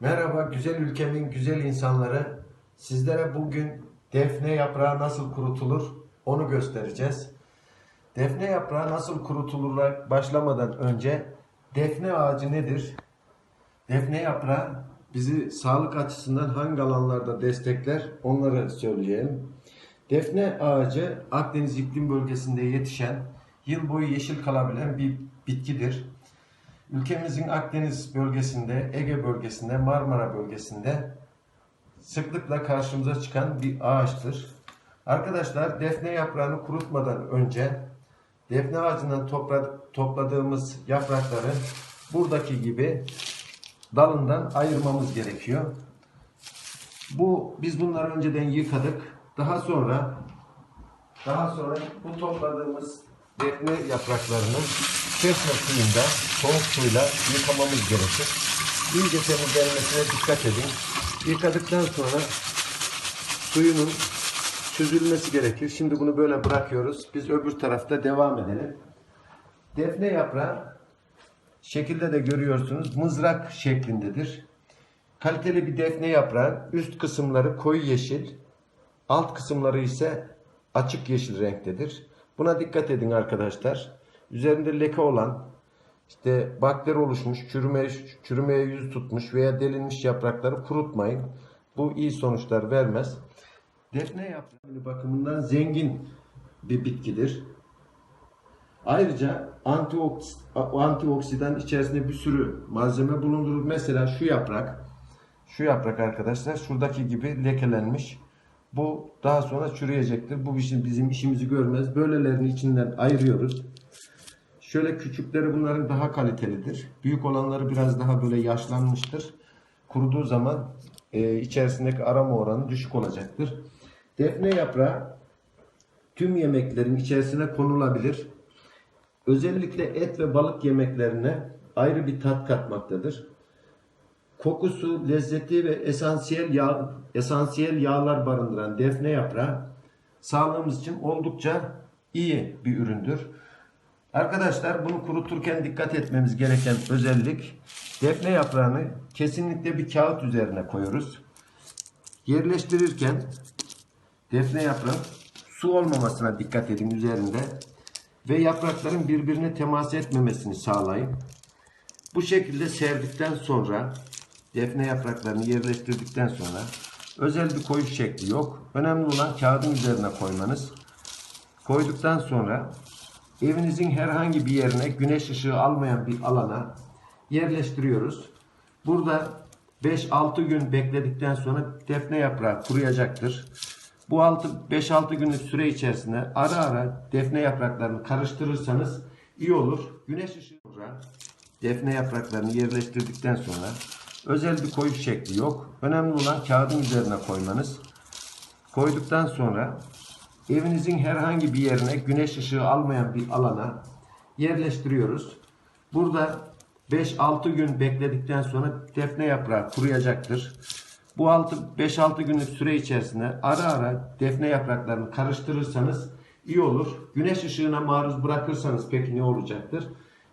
Merhaba güzel ülkemin güzel insanları. Sizlere bugün defne yaprağı nasıl kurutulur onu göstereceğiz. Defne yaprağı nasıl kurutulurla başlamadan önce defne ağacı nedir? Defne yaprağı bizi sağlık açısından hangi alanlarda destekler onları söyleyelim. Defne ağacı Akdeniz iklim bölgesinde yetişen, yıl boyu yeşil kalabilen bir bitkidir. Ülkemizin Akdeniz bölgesinde, Ege bölgesinde, Marmara bölgesinde sıklıkla karşımıza çıkan bir ağaçtır. Arkadaşlar defne yaprağını kurutmadan önce defne ağacından topra- topladığımız yaprakları buradaki gibi dalından ayırmamız gerekiyor. Bu biz bunları önceden yıkadık. Daha sonra daha sonra bu topladığımız defne yapraklarını çeşme suyunda soğuk suyla yıkamamız gerekir. İyice temizlenmesine dikkat edin. Yıkadıktan sonra suyunun süzülmesi gerekir. Şimdi bunu böyle bırakıyoruz. Biz öbür tarafta devam edelim. Defne yaprağı şekilde de görüyorsunuz mızrak şeklindedir. Kaliteli bir defne yaprağı üst kısımları koyu yeşil, alt kısımları ise açık yeşil renktedir. Buna dikkat edin arkadaşlar. Üzerinde leke olan, işte bakteri oluşmuş, çürüme, çürümeye yüz tutmuş veya delinmiş yaprakları kurutmayın. Bu iyi sonuçlar vermez. Defne yaprağı bakımından zengin bir bitkidir. Ayrıca antioks- antioksidan içerisinde bir sürü malzeme bulundurur. Mesela şu yaprak, şu yaprak arkadaşlar şuradaki gibi lekelenmiş. Bu daha sonra çürüyecektir. Bu bizim, bizim işimizi görmez. Böylelerini içinden ayırıyoruz. Şöyle küçükleri bunların daha kalitelidir. Büyük olanları biraz daha böyle yaşlanmıştır. Kuruduğu zaman e, içerisindeki arama oranı düşük olacaktır. Defne yaprağı tüm yemeklerin içerisine konulabilir. Özellikle et ve balık yemeklerine ayrı bir tat katmaktadır. Kokusu, lezzeti ve esansiyel yağ, esansiyel yağlar barındıran defne yaprağı sağlığımız için oldukça iyi bir üründür. Arkadaşlar bunu kuruturken dikkat etmemiz gereken özellik defne yaprağını kesinlikle bir kağıt üzerine koyuyoruz. Yerleştirirken defne yaprağı su olmamasına dikkat edin üzerinde ve yaprakların birbirine temas etmemesini sağlayın. Bu şekilde serdikten sonra defne yapraklarını yerleştirdikten sonra özel bir koyuş şekli yok. Önemli olan kağıdın üzerine koymanız. Koyduktan sonra evinizin herhangi bir yerine güneş ışığı almayan bir alana yerleştiriyoruz. Burada 5-6 gün bekledikten sonra defne yaprağı kuruyacaktır. Bu 5-6 günlük süre içerisinde ara ara defne yapraklarını karıştırırsanız iyi olur. Güneş ışığı defne yapraklarını yerleştirdikten sonra özel bir koyuş şekli yok. Önemli olan kağıdın üzerine koymanız. Koyduktan sonra evinizin herhangi bir yerine güneş ışığı almayan bir alana yerleştiriyoruz. Burada 5-6 gün bekledikten sonra defne yaprağı kuruyacaktır. Bu 5-6 günlük süre içerisinde ara ara defne yapraklarını karıştırırsanız iyi olur. Güneş ışığına maruz bırakırsanız peki ne olacaktır?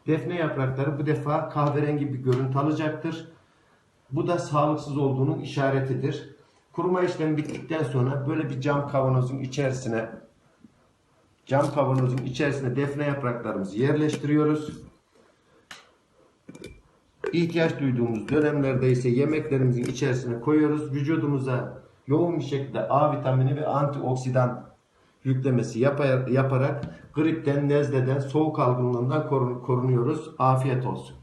Defne yaprakları bu defa kahverengi bir görüntü alacaktır. Bu da sağlıksız olduğunun işaretidir. Kuruma işlemi bittikten sonra böyle bir cam kavanozun içerisine cam kavanozun içerisine defne yapraklarımızı yerleştiriyoruz. İhtiyaç duyduğumuz dönemlerde ise yemeklerimizin içerisine koyuyoruz. Vücudumuza yoğun bir şekilde A vitamini ve antioksidan yüklemesi yapar- yaparak gripten, nezleden, soğuk algınlığından korun- korunuyoruz. Afiyet olsun.